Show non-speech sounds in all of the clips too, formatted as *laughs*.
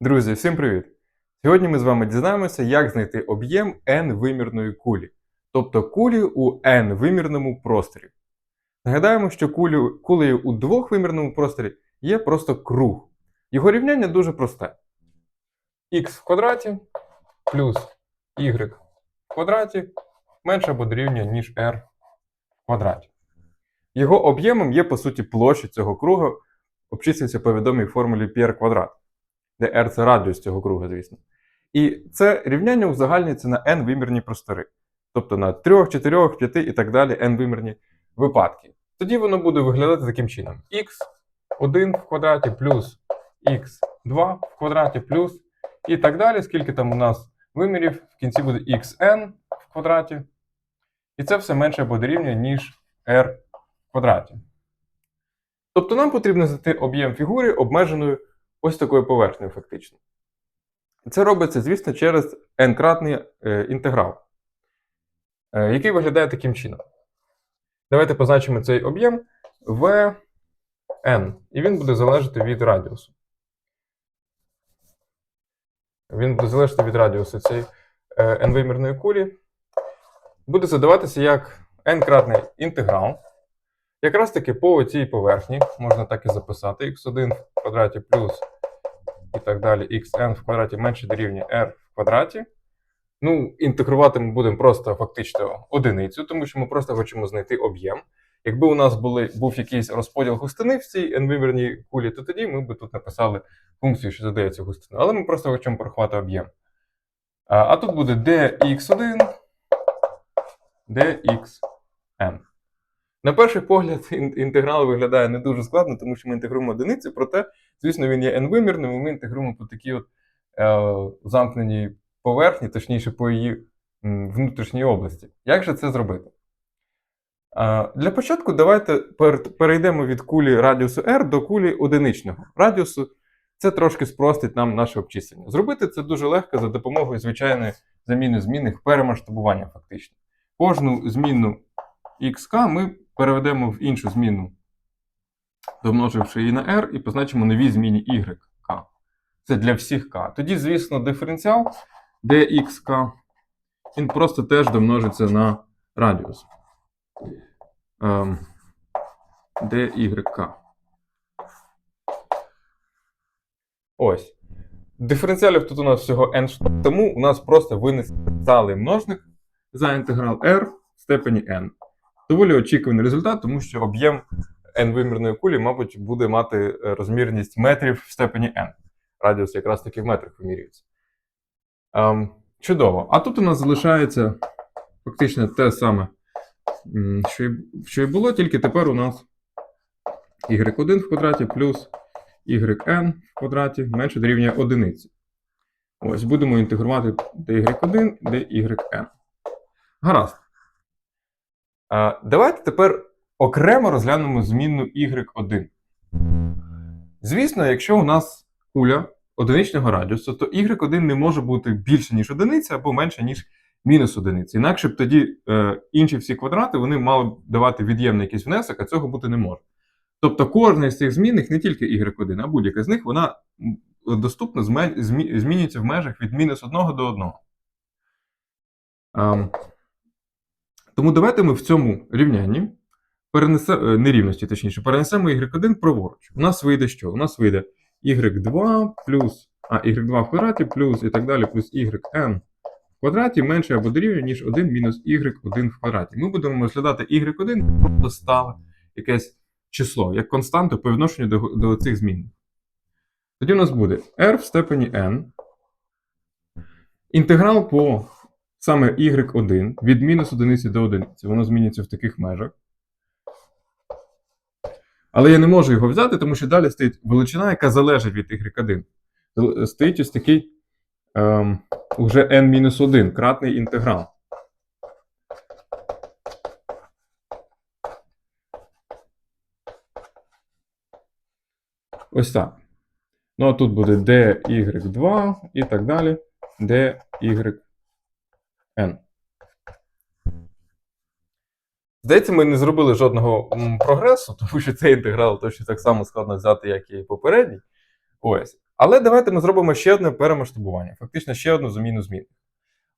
Друзі, всім привіт! Сьогодні ми з вами дізнаємося, як знайти об'єм n-вимірної кулі, тобто кулі у n-вимірному просторі. Нагадаємо, що кулею у двохвимірному просторі є просто круг. Його рівняння дуже просте. х в квадраті плюс y в квадраті менше або дорівнює, ніж r в квадраті. Його об'ємом є, по суті, площа цього круга, обчислюється по відомій формулі πr квадрат де r це радіус цього круга, звісно. І це рівняння узагальнюється на n-вимірні простори, тобто на 3, 4, 5 і так далі n-вимірні випадки. Тоді воно буде виглядати таким чином: x1 в квадраті плюс x2 в квадраті плюс і так далі, скільки там у нас вимірів, в кінці буде xn в квадраті. І це все менше або дорівнює, ніж r в квадраті. Тобто нам потрібно знайти об'єм фігури обмеженою ось такою поверхнею, фактично. Це робиться, звісно, через n-кратний е, інтеграл, е, який виглядає таким чином. Давайте позначимо цей об'єм v n, і він буде залежати від радіусу. Він буде залежати від радіусу цієї е, n-вимірної кулі. Буде задаватися як n-кратний інтеграл. Якраз таки по цій поверхні можна так і записати x1 в квадраті плюс і так далі xn в квадраті менше дорівнює r в квадраті. Ну, інтегрувати ми будемо просто фактично одиницю, тому що ми просто хочемо знайти об'єм. Якби у нас були, був якийсь розподіл густини в цій n-вимірній кулі, то тоді ми б тут написали функцію, що задається густину. Але ми просто хочемо порахувати об'єм. А, а тут буде dx1, dxn. На перший погляд, інтеграл виглядає не дуже складно, тому що ми інтегруємо одиниці, проте, звісно, він є n-вимірним, і ми інтегруємо по такій от е, замкненій поверхні, точніше, по її внутрішній області. Як же це зробити? Е, для початку давайте перейдемо від кулі радіусу r до кулі одиничного радіусу. Це трошки спростить нам наше обчислення. Зробити це дуже легко за допомогою звичайної заміни змінних перемасштабування, фактично. Кожну змінну xk ми переведемо в іншу зміну, домноживши її на r, і позначимо нові зміні y. Це для всіх k. Тоді, звісно, диференціал dxk, він просто теж домножиться на радіус ем, dyk. Ось. Диференціалів тут у нас всього n, тому у нас просто винес сталий множник за інтеграл r в степені n. Доволі очікуваний результат, тому що об'єм n-вимірної кулі, мабуть, буде мати е, розмірність метрів в степені n. Радіус якраз таки в метрах вимірюється. Ем, чудово. А тут у нас залишається фактично те саме, що і, що і було, тільки тепер у нас y1 в квадраті плюс yn в квадраті менше дорівнює одиниці. Ось, будемо інтегрувати dy1, dyn. Гаразд. Давайте тепер окремо розглянемо змінну y1. Звісно, якщо у нас куля одиничного радіусу, то y1 не може бути більше, ніж одиниця, або менше, ніж мінус одиниця. Інакше б тоді е, інші всі квадрати вони мали б давати від'ємний якийсь внесок, а цього бути не може. Тобто кожна з цих змінних, не тільки y1, а будь-яка з них, вона доступно змінюється в межах від мінус 1 до 1. Тому давайте ми в цьому рівнянні перенесемо нерівності, точніше, перенесемо y1 праворуч. У нас вийде що? У нас вийде y2 плюс а, y2 в квадраті плюс і так далі, плюс yn в квадраті менше або дорівнює, ніж 1 мінус y1 в квадраті. Ми будемо розглядати y1 просто стале якесь число, як константу по відношенню до, до цих змін. Тоді у нас буде r в степені n. Інтеграл по саме y1 від мінус одиниці до одиниці. Воно змінюється в таких межах. Але я не можу його взяти, тому що далі стоїть величина, яка залежить від y1. Стоїть ось такий ем, уже n-1 кратний інтеграл. Ось так. Ну, а тут буде dy2 і так далі. dy n. Здається, ми не зробили жодного прогресу, *laughs* тому що цей інтеграл точно так само складно взяти, як і попередній. Ось. Але давайте ми зробимо ще одне перемасштабування, фактично ще одну заміну змін.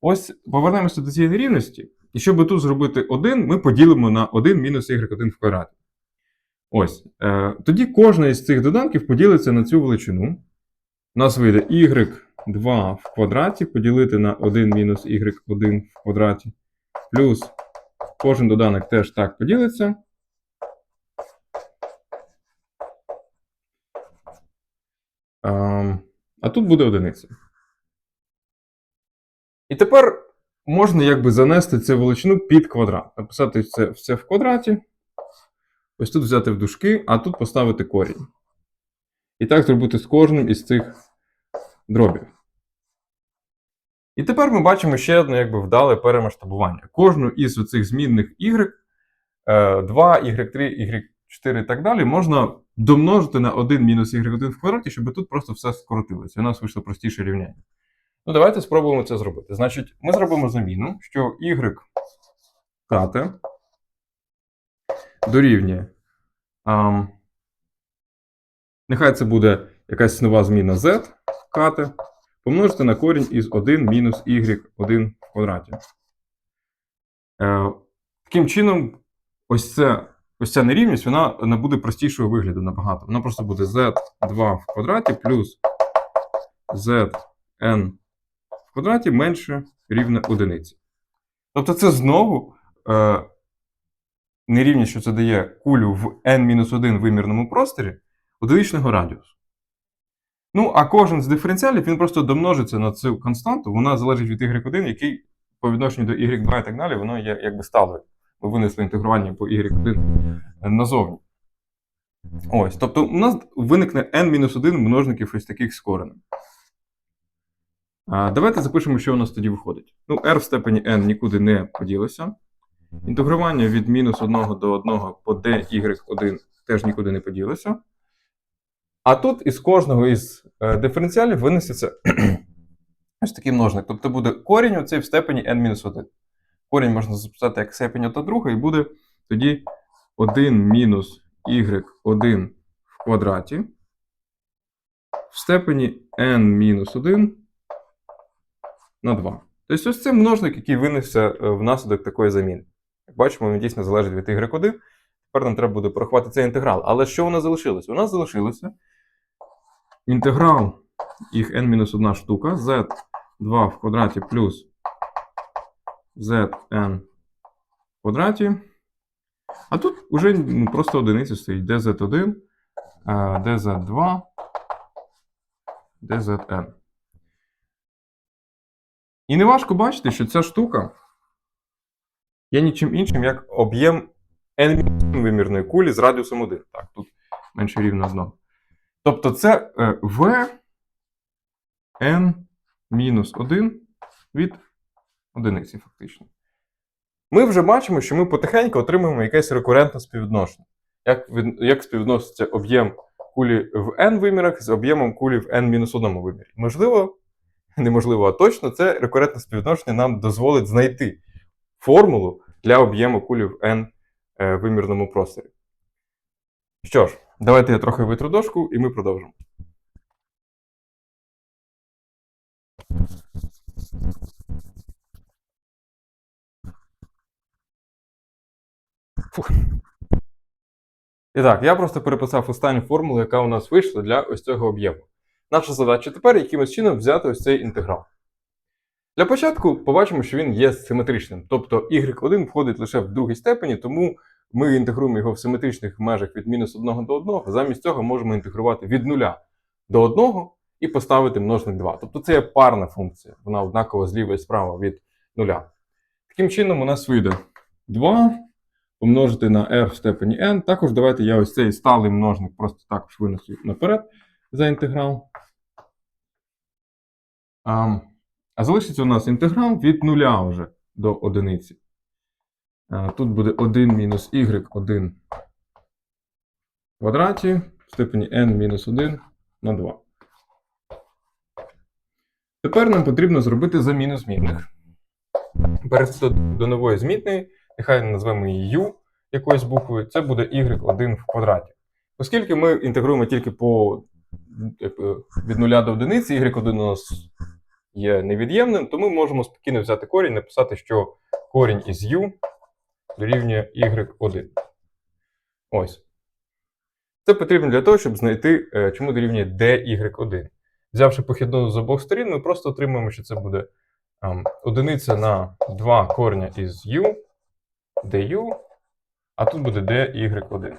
Ось повернемося до цієї нерівності. І щоб тут зробити 1, ми поділимо на 1 мінус y1 в квадраті. Ось. Е, тоді кожна із цих доданків поділиться на цю величину. У нас вийде y2 в квадраті поділити на 1 мінус y1 в квадраті. Плюс кожен доданок теж так поділиться. Ем, А тут буде одиниця. І тепер можна якби занести цю величину під квадрат. Написати це все в квадраті. Ось тут взяти в дужки, а тут поставити корінь. І так зробити з кожним із цих дробів. І тепер ми бачимо ще одне якби вдале перемасштабування. Кожну із цих змінних y, е, 2, y3, y4 і так далі, можна домножити на 1 мінус y1 в квадраті, щоб тут просто все скоротилося. У нас вийшло простіше рівняння. Ну, давайте спробуємо це зробити. Значить, ми зробимо заміну, що y кате дорівнює. ам, нехай це буде якась нова зміна z кате, помножити на корінь із 1 мінус y1 в квадраті. Е, таким чином, ось, це, ось ця нерівність вона набуде простішого вигляду набагато. Вона просто буде z2 в квадраті плюс zn в квадраті менше рівне одиниці. Тобто це знову е, нерівність, що це дає кулю в n-1 вимірному просторі одиничного радіусу. Ну, а кожен з диференціалів він просто домножиться на цю константу, вона залежить від y1, який по відношенню до y2 і так далі, воно є якби сталою. Ми винесли інтегрування по y1 назовні. Ось, тобто у нас виникне n-1 множників ось таких з коренем. А, давайте запишемо, що у нас тоді виходить. Ну, r в степені n нікуди не поділося. Інтегрування від мінус 1 до 1 по dy1 теж нікуди не поділося. А тут із кожного із е, диференціалів винесеться *clears throat* ось такий множник. Тобто буде корінь оцей в степені n-1. Корінь можна записати як степень 1 друга, і буде тоді 1 мінус y1 в квадраті в степені n-1 на 2. Тобто ось це множник, який винесся е, внаслідок такої заміни. Як бачимо, він дійсно залежить від y1. Тепер нам треба буде порахувати цей інтеграл. Але що у нас залишилось? У нас залишилося інтеграл їх n-1 штука, z2 в квадраті плюс zn в квадраті. А тут вже ну, просто одиниця стоїть dz1, dz2, dzn. І не важко бачити, що ця штука є нічим іншим, як об'єм n вимірної кулі з радіусом 1. Так, тут менше рівно знову. Тобто це е, v n мінус 1 від одиниці, фактично. Ми вже бачимо, що ми потихеньку отримуємо якесь рекурентне співвідношення. Як, як співвідноситься об'єм кулі в n вимірах з об'ємом кулі в n-1 вимірі. Можливо, неможливо, а точно, це рекурентне співвідношення нам дозволить знайти формулу для об'єму кулі в n е, вимірному просторі. Що ж, давайте я трохи витру дошку і ми продовжимо. Фух. І так, я просто переписав останню формулу, яка у нас вийшла для ось цього об'єму. Наша задача тепер якимось чином взяти ось цей інтеграл. Для початку побачимо, що він є симетричним. Тобто y1 входить лише в другій степені, тому ми інтегруємо його в симетричних межах від мінус 1 до 1. Замість цього можемо інтегрувати від 0 до 1 і поставити множник 2. Тобто це є парна функція, вона однаково зліва і справа від 0. Таким чином, у нас вийде 2 помножити на r в степені n. Також давайте я ось цей сталий множник просто також винесу наперед за інтеграл. А, а залишиться у нас інтеграл від 0 вже до одиниці. А, тут буде 1 мінус y1 в квадраті в степені n мінус 1 на 2. Тепер нам потрібно зробити заміну змінних. Перейти до, нової змінної, нехай назвемо її u якоюсь буквою, це буде y1 в квадраті. Оскільки ми інтегруємо тільки по від 0 до 1, y1 у нас є невід'ємним, то ми можемо спокійно взяти корінь написати, що корінь із u дорівнює y1. Ось. Це потрібно для того, щоб знайти, е, чому дорівнює dy1. Взявши похідну з обох сторін, ми просто отримаємо, що це буде ем, одиниця на 2 корня із u, du, а тут буде dy1.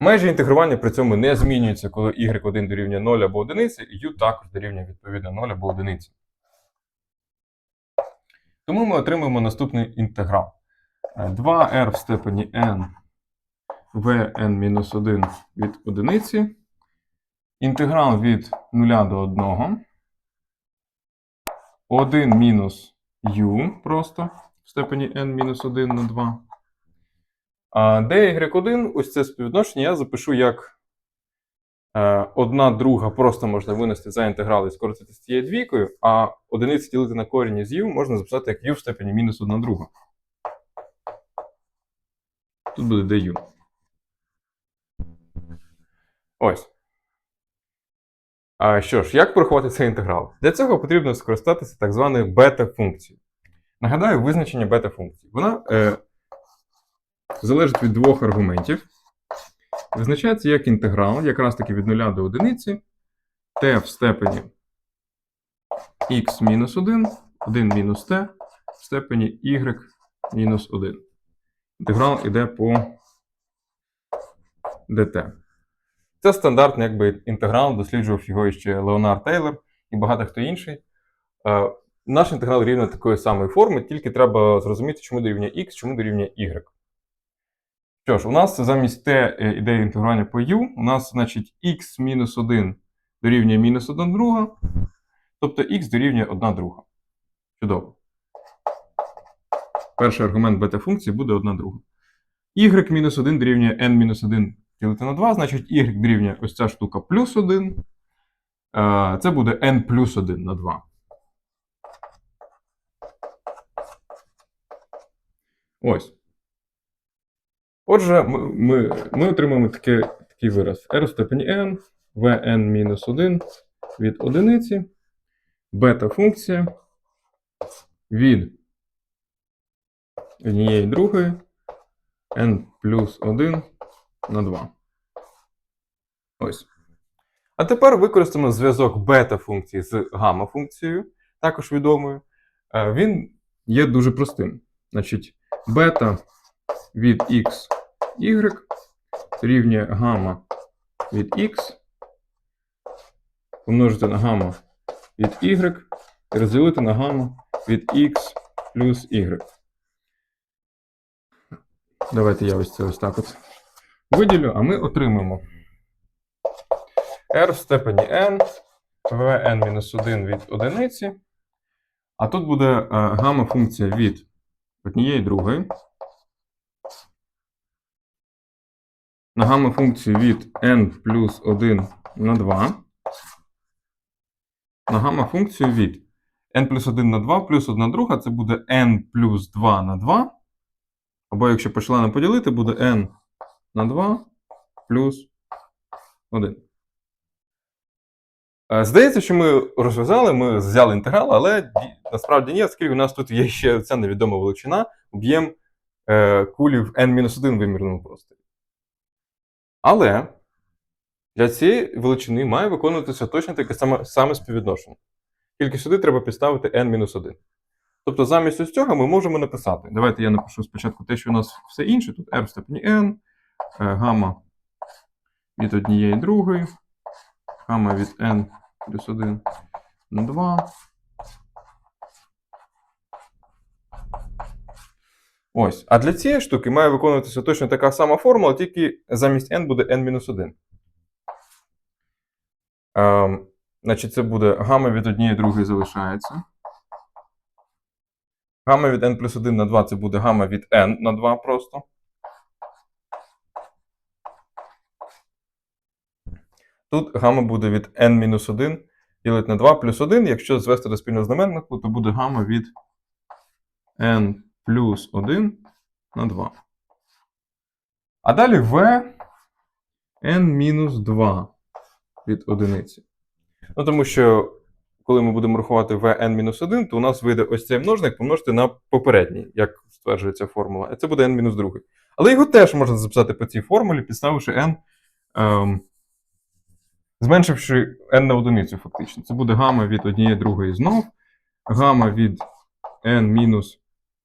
Межі інтегрування при цьому не змінюються, коли y1 дорівнює 0 або 1, і u також дорівнює відповідно 0 або 1. Тому ми отримаємо наступний інтеграл. Е, 2r в степені n vn-1 від 1. Інтеграл від 0 до 1. 1 мінус u просто в степені n-1 на 2. А dy1, ось це співвідношення, я запишу як е, одна друга просто можна винести за інтеграл і скоротити з цією двійкою, а одиницю ділити на корінь із u можна записати як u в степені мінус 1 друга. Тут буде du. Ось. А що ж, як порахувати цей інтеграл? Для цього потрібно скористатися так званою бета-функцією. Нагадаю, визначення бета-функції. Вона е, залежить від двох аргументів. Визначається як інтеграл, якраз таки від 0 до 1, t в степені x мінус 1, 1 мінус t в степені y мінус 1. Інтеграл іде по dt. Це стандартний якби, інтеграл, досліджував його ще Леонард Тейлор і багато хто інший. Е, наш інтеграл рівно такої самої форми, тільки треба зрозуміти, чому дорівнює x, чому дорівнює y. Що ж, у нас замість t е, іде інтегрування по u, у нас, значить, x мінус 1 дорівнює мінус 1 друга, тобто x дорівнює 1 друга. Чудово. Перший аргумент бета-функції буде 1 друга. y мінус 1 дорівнює n мінус 1 ділити на 2, значить y дорівнює ось ця штука плюс 1. Е, Це буде n плюс 1 на 2. Ось. Отже, ми, ми, ми отримаємо таке, такий вираз. r в n, vn мінус 1 від одиниці, бета-функція від однієї другої n плюс 1 на 2. Ось. А тепер використаємо зв'язок бета-функції з гамма-функцією, також відомою. Е, Він є дуже простим. Значить, бета від x, y рівнює гамма від x помножити на гамма від y і розділити на гамма від x плюс y. Давайте я ось це ось так от виділю, а ми отримаємо r в степені n, vn-1 від одиниці. А тут буде е, гамма функція від однієї другої. На гамма функцію від n плюс 1 на 2. На гамма функцію від n плюс 1 на 2 плюс 1 друга це буде n плюс 2 на 2. Або якщо по членам поділити, буде n на 2 плюс 1. Е, Здається, що ми розв'язали, ми взяли інтеграл, але насправді ні, оскільки у нас тут є ще ця невідома величина, об'єм кулі в n-1 вимірному просторі. Але для цієї величини має виконуватися точно таке саме, саме співвідношення. Тільки сюди треба підставити n-1. Тобто замість ось цього ми можемо написати. Давайте я напишу спочатку те, що у нас все інше. Тут r в степені n, е, гамма від однієї другої, гамма від n плюс 1 на 2. Ось. А для цієї штуки має виконуватися точно така сама формула, тільки замість n буде n-1. Ем, значить, це буде гамма від однієї другої залишається. Гамма від n плюс 1 на 2 це буде гамма від n на 2 просто. Тут гамма буде від n-1 ділити на 2 плюс 1. Якщо звести до спільного знаменнику, то буде гамма від n плюс 1 на 2. А далі v n-2 від одиниці. Ну, тому що, коли ми будемо рахувати vn-1, то у нас вийде ось цей множник помножити на попередній, як стверджується формула. І це буде n-2. Але його теж можна записати по цій формулі, підставивши n, ем, зменшивши n на одиницю, фактично. Це буде гама від однієї другої знов, гама від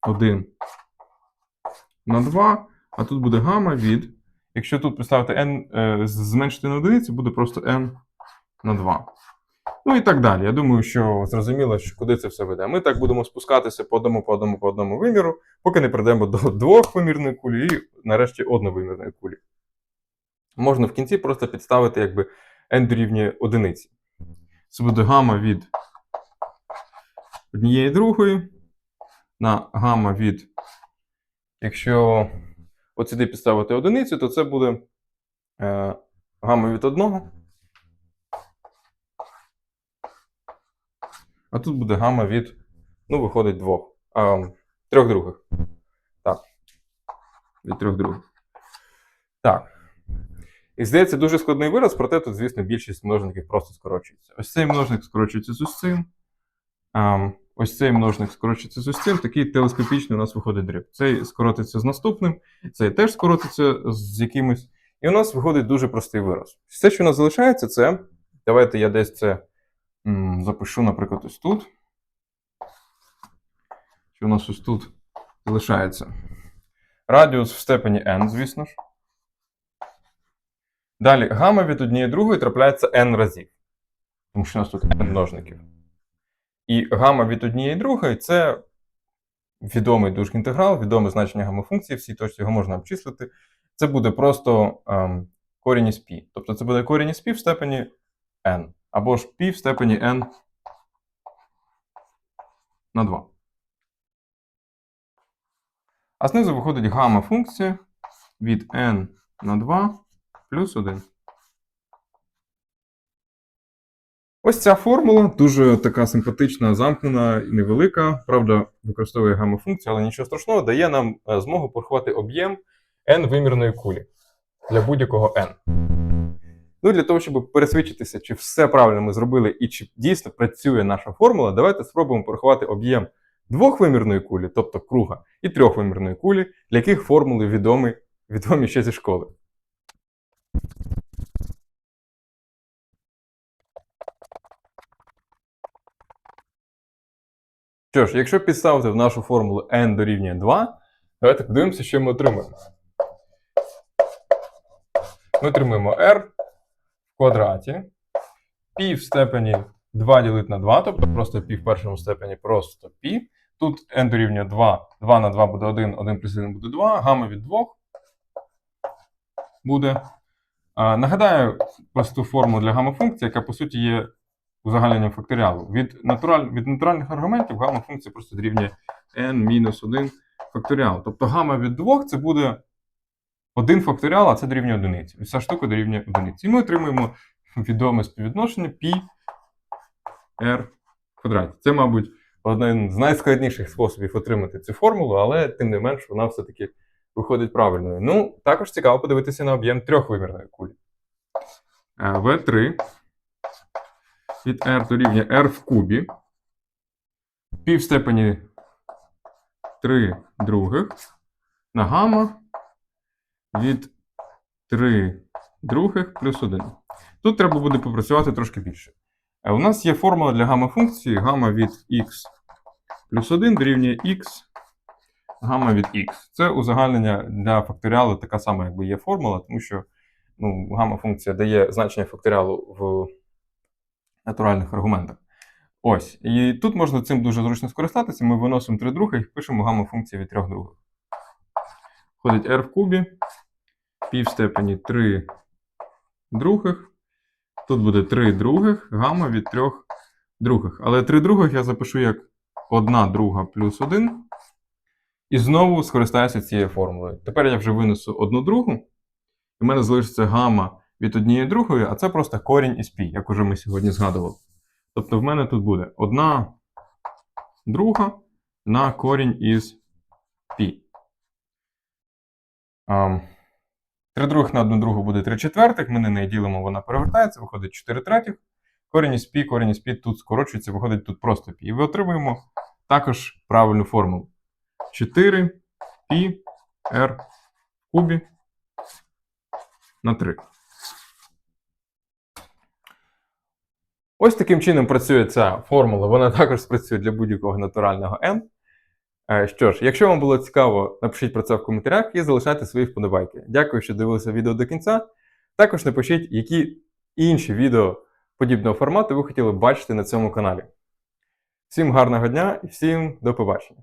n-1 на 2, а тут буде гама від. Якщо тут поставити n е, зменшити на одиницю, буде просто n на 2. Ну і так далі. Я думаю, що зрозуміло, що куди це все веде. Ми так будемо спускатися по одному, по одному, по одному виміру, поки не прийдемо до двохвимірної кулі і нарешті одновимірної кулі. Можна в кінці просто підставити якби n дорівнює одиниці. Це буде гама від однієї другої на гама від. Якщо от сюди підставити одиницю, то це буде е, гама від одного. А тут буде гама від, ну, виходить, двох. А, трьох других. Так. Від трьох других. Так. І здається, дуже складний вираз, проте тут, звісно, більшість множників просто скорочується. Ось цей множник скорочується з ось цим. А, ось цей множник скорочується з ось цим. Такий телескопічний у нас виходить дріб. Цей скоротиться з наступним, цей теж скоротиться з якимось. І у нас виходить дуже простий вираз. Все, що у нас залишається, це. Давайте я десь це м, запишу, наприклад, ось тут. Що у нас ось тут залишається? Радіус в степені n, звісно ж. Далі гама від однієї другої трапляється n разів. Тому що у нас тут n множників. І гама від однієї другої це відомий дуже інтеграл, відоме значення гамма-функції, всі точці його можна обчислити. Це буде просто ем, корінь із π. Тобто це буде корінь із π в степені n. Або ж π в степені n на 2. А знизу виходить гамма-функція від n на 2 плюс 1. Ось ця формула дуже така симпатична, замкнена і невелика. Правда, використовує гамма-функцію, але нічого страшного, дає нам е, змогу порахувати об'єм n вимірної кулі для будь-якого n. Ну, для того, щоб пересвідчитися, чи все правильно ми зробили і чи дійсно працює наша формула, давайте спробуємо порахувати об'єм двохвимірної кулі, тобто круга, і трьохвимірної кулі, для яких формули відомі, відомі ще зі школи. Що ж, якщо підставити в нашу формулу n дорівнює 2, давайте подивимося, що ми отримаємо. Ми отримуємо r в квадраті, π в степені 2 ділити на 2, тобто просто π в першому степені просто π. Тут n дорівнює 2, 2 на 2 буде 1, 1 плюс 1 буде 2, гамма від 2 буде. А, нагадаю просту формулу для гамма-функції, яка по суті є узагальненням факторіалу. Від, натураль, від натуральних аргументів гамма-функція просто дорівнює n-1 факторіал. Тобто гамма від 2 це буде 1 факторіал, а це дорівнює одиниці. Вся штука дорівнює одиниці. І ми отримуємо відоме співвідношення π r квадраті. Це, мабуть, один з найскладніших способів отримати цю формулу, але тим не менш вона все-таки виходить правильною. Ну, також цікаво подивитися на об'єм трьохвимірної кулі. В3 від r дорівнює r в кубі. Пів степені 3 других на гамма від 3 других плюс 1. Тут треба буде попрацювати трошки більше. Е, У нас є формула для гамма-функції гамма від x плюс 1 дорівнює x гамма від x. Це узагальнення для факторіалу така сама, якби є формула, тому що ну, гамма-функція дає значення факторіалу в натуральних аргументах. Ось. І тут можна цим дуже зручно скористатися. Ми виносимо 3 других і пишемо гамма-функцію від 3 других. Входить r в кубі, пів степені 3 других. Тут буде 3 других, гамма від 3 других. Але 3 других я запишу як 1 друга плюс 1. І знову скористаюся цією формулою. Тепер я вже винесу одну другу. І в мене залишиться гамма від однієї другої, а це просто корінь із пі, як уже ми сьогодні згадували. Тобто в мене тут буде одна друга на корінь із пі. Ам, 3 других на 1 другу буде 3 четвертих, ми на неї ділимо, вона перевертається, виходить 4 третіх. Корінь із пі, корінь із пі тут скорочується, виходить тут просто пі. І ми отримуємо також правильну формулу. 4 пі r в кубі на 3. Ось таким чином працює ця формула. Вона також спрацює для будь-якого натурального n. Е, Що ж, якщо вам було цікаво, напишіть про це в коментарях і залишайте свої вподобайки. Дякую, що дивилися відео до кінця. Також напишіть, які інші відео подібного формату ви хотіли б бачити на цьому каналі. Всім гарного дня і всім до побачення!